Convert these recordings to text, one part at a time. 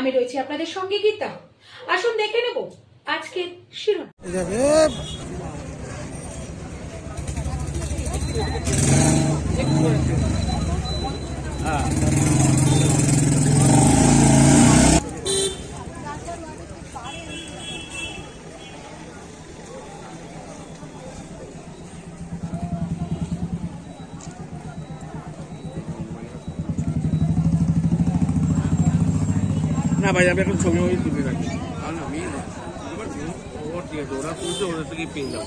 আমি রয়েছি আপনাদের সঙ্গে গীতা। আসুন দেখে নেব আজকে শিরোনাম। এভাবে না ভাই আমি এখন ছবি ছবি তুলে রাখি না, আমি ঠিক আছে ওরা তুলছে ওদের থেকেই পেয়ে যাব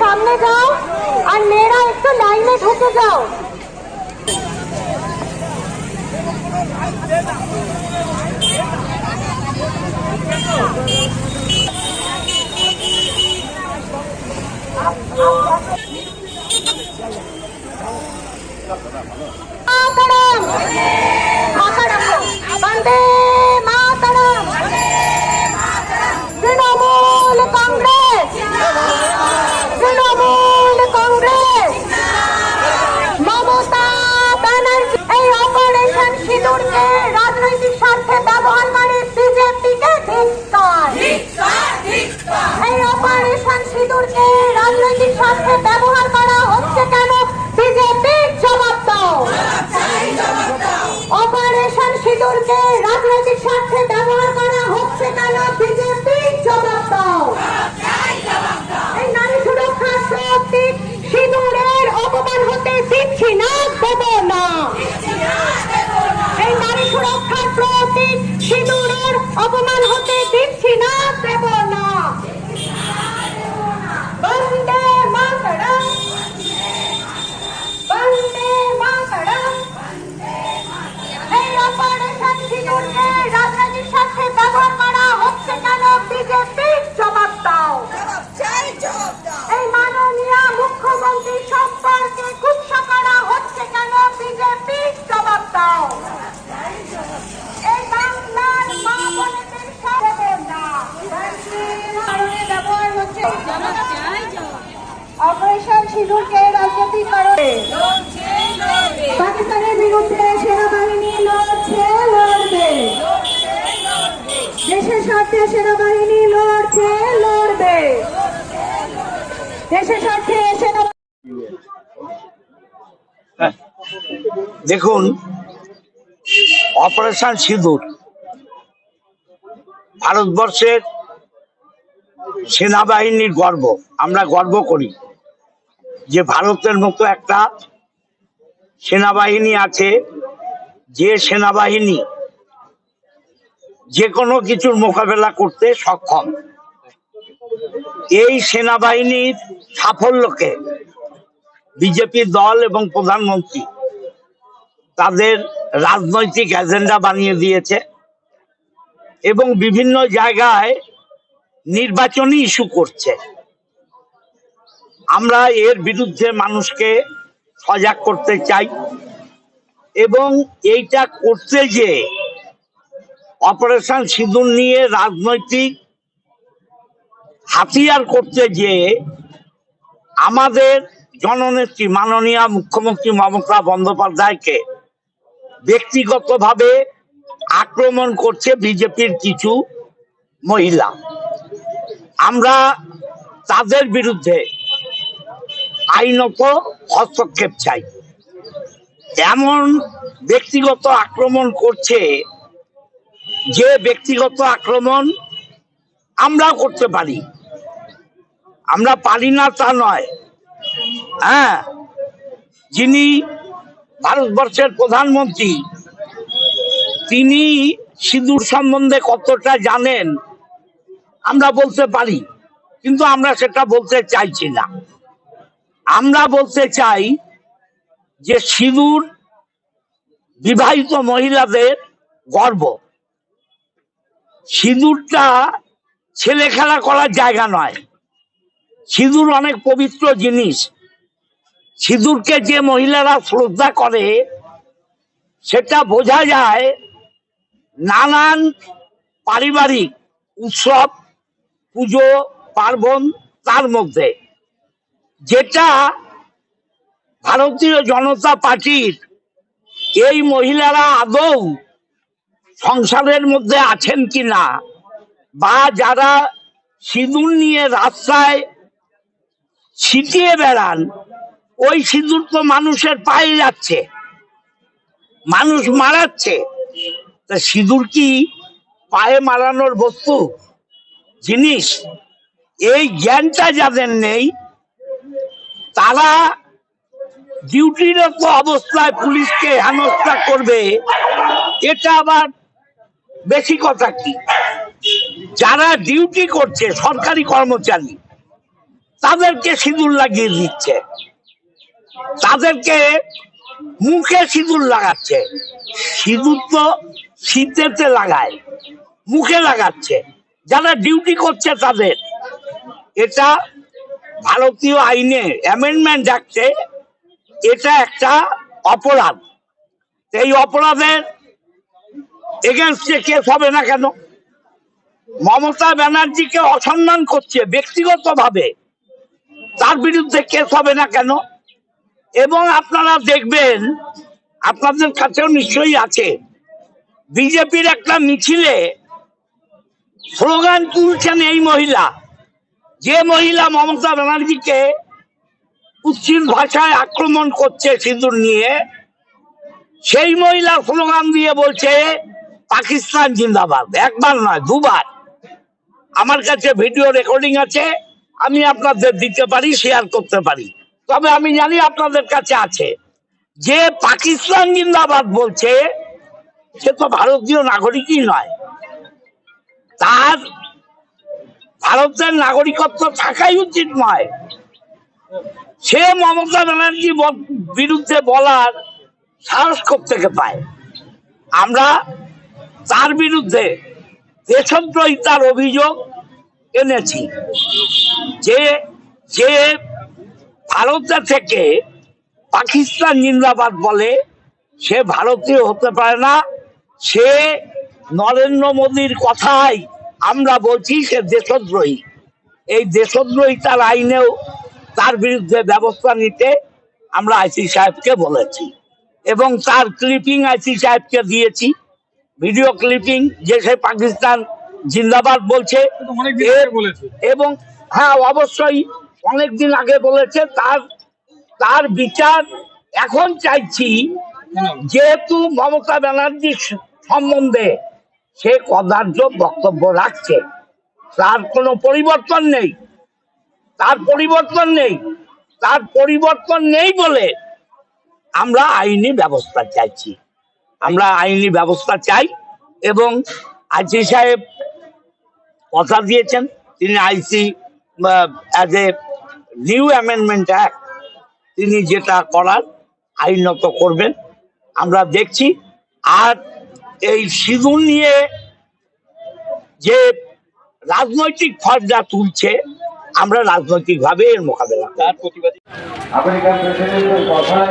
সামনে যাও আর মেয়েরা একটু লাইনে ঢুকে যাও। Thank you. সিঁদুরকে রাজনৈতিক স্বার্থে ব্যবহার করা হচ্ছে কেন? বিজেপি জবাব দাও। এই নারী সুরক্ষা প্রতীক সিঁদুরের অপমান হতে দিচ্ছি না, দেব না। এই নারী সুরক্ষা প্রতীক সিঁদুরের অপমান হতে দিচ্ছি না, দেব স্বার্থে সেনাবাহিনী লড়ছে, লড়বে। দেশের স্বার্থে সেনা দেখুন, অপারেশন সিঁদুর। ভারতবর্ষের সেনাবাহিনীর গর্ব, আমরা গর্ব করি যে ভারতের মতো একটা সেনাবাহিনী আছে, যে সেনাবাহিনী যে কোনো কিছুর মোকাবেলা করতে সক্ষম। এই সেনাবাহিনীর সাফল্যকে বিজেপি দল এবং প্রধানমন্ত্রী তাদের রাজনৈতিক এজেন্ডা বানিয়ে দিয়েছে এবং বিভিন্ন জায়গায় নির্বাচনী ইস্যু করছে। আমরা এর বিরুদ্ধে মানুষকে সজাগ করতে চাই এবং এইটা করতে যে অপারেশন সিঁদুর নিয়ে রাজনৈতিক হাতিয়ার করতে যে আমাদের জননেত্রী মাননীয় মুখ্যমন্ত্রী মমতা বন্দ্যোপাধ্যায়কে ব্যক্তিগতভাবে আক্রমণ করছে বিজেপির কিছু মহিলা। আমরা তাদের বিরুদ্ধে আইনত হস্তক্ষেপ চাই। এমন ব্যক্তিগত আক্রমণ করছে যে ব্যক্তিগত আক্রমণ আমরাও করতে পারি। আমরা পারি না তা নয়। হ্যাঁ যিনি ভারতবর্ষের প্রধানমন্ত্রী, তিনি সিঁদুর সম্বন্ধে কতটা জানেন আমরা বলতে পারি, কিন্তু আমরা সেটা বলতে চাইছি না। আমরা বলতে চাই যে সিঁদুর বিবাহিত মহিলাদের গর্ব। সিঁদুরটা ছেলে খেলা করার জায়গা নয়। সিঁদুর অনেক পবিত্র জিনিস। সিঁদুরকে যে মহিলারা শ্রদ্ধা করে, সেটা বোঝা যায় নানান পারিবারিক উৎসব, পুজো, পার্বণ তার মধ্যে। যেটা ভারতীয় জনতা পার্টির এই মহিলারা আদৌ সংসারের মধ্যে আছেন কিনা? বা যারা সিঁদুর নিয়ে রাস্তায় ছিটিয়ে বেড়ান, ওই সিঁদুর তো মানুষের পায়ে যাচ্ছে, মানুষ মারাচ্ছে। তা সিঁদুর কি পায়ে মারানোর বস্তু, জিনিস? এই জ্ঞানটা যাদের নেই, তারা ডিউটিরত অবস্থায় পুলিশকে হেনস্থা করবে, এটা আবার বেশি কথা কি? যারা ডিউটি করছে, সরকারি কর্মচারী, তাদেরকে সিঁদুর লাগিয়ে দিচ্ছে। তাদেরকে মুখে সিঁদুর লাগাচ্ছে। সিঁদুর তো শীতেতে লাগায়, মুখে লাগাচ্ছে। যারা ডিউটি করছে তাদের, এটা ভারতীয় আইনে অ্যামেন্ডমেন্ট অ্যাক্টে এটা একটা অপরাধ। এই অপরাধের এগেনস্টে কেস হবে না কেন? মমতা ব্যানার্জিকে অসম্মান করছে ব্যক্তিগতভাবে। তার বিরুদ্ধে কেস হবে না কেন? এবং আপনারা দেখবেন, আপনাদের কাছেও নিশ্চয়ই আছে, বিজেপির একটা মিছিলে স্লোগান তুলছেন এই মহিলা। যে মহিলা মমতা ব্যানার্জিকে উচ্ছিল ভাষায় আক্রমণ করছে সিঁদুর নিয়ে, সেই মহিলা স্লোগান দিয়ে বলছে পাকিস্তান জিন্দাবাদ, একবার নয়, দুবার। আমার কাছে ভিডিও রেকর্ডিং আছে, আমি আপনাদের দিতে পারি শেয়ার করতে পারি। তবে আমি জানি আপনাদের কাছে আছে। যে পাকিস্তান জিন্দাবাদ বলছে, সে তো ভারতীয় নাগরিকই নয়। তার ভারতের নাগরিকত্ব থাকাই উচিত নয়। সে মমতা ব্যানার্জি বিরুদ্ধে বলার সাহস থেকে পায়? আমরা তার বিরুদ্ধে দেশদ্রোহিতার অভিযোগ এনেছি, যে যে ভারতে থেকে পাকিস্তান জিন্দাবাদ বলে সে ভারতীয় হতে পারে না, সে নরেন্দ্র মোদীর কথাই আমরা বলছি, সে দেশদ্রোহী। এই দেশদ্রোহিতার আইনেও তার বিরুদ্ধে ব্যবস্থা নিতে আমরা আইসি সাহেবকে বলেছি এবং তার ক্লিপিং আইসি সাহেবকে দিয়েছি। ভিডিও ক্লিপিং যে সে পাকিস্তান জিন্দাবাদ বলছে। এবং হ্যাঁ অবশ্যই অনেকদিন আগে বলেছে। তার তার বিচার এখন চাইছি যেহেতু মমতা ব্যানার্জির সম্বন্ধে সে কদার্য বক্তব্য রাখছে। তার কোনো পরিবর্তন নেই। তার পরিবর্তন নেই। তার পরিবর্তন নেই বলে আমরা আইনি ব্যবস্থা চাইছি। আমরা আইনি ব্যবস্থা চাই এবং আইসি সাহেব কথা দিয়েছেন তিনি I see as a new amendment act তিনি যেটা করার আইনত করবেন আমরা দেখছি, আর এই সিঁদুর নিয়ে যে রাজনৈতিক ফর্দা তুলছে, আমরা রাজনৈতিকভাবে এর মোকাবেলা। আমেরিকান প্রেসিডেন্টের কথায়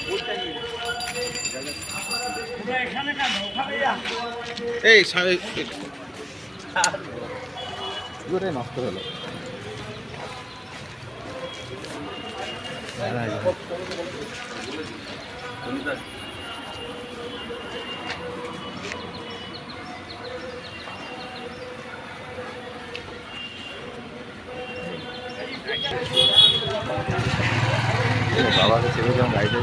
এই নষ্ট হলো। বাবাকে ছেড়ে যখন গাড়িতে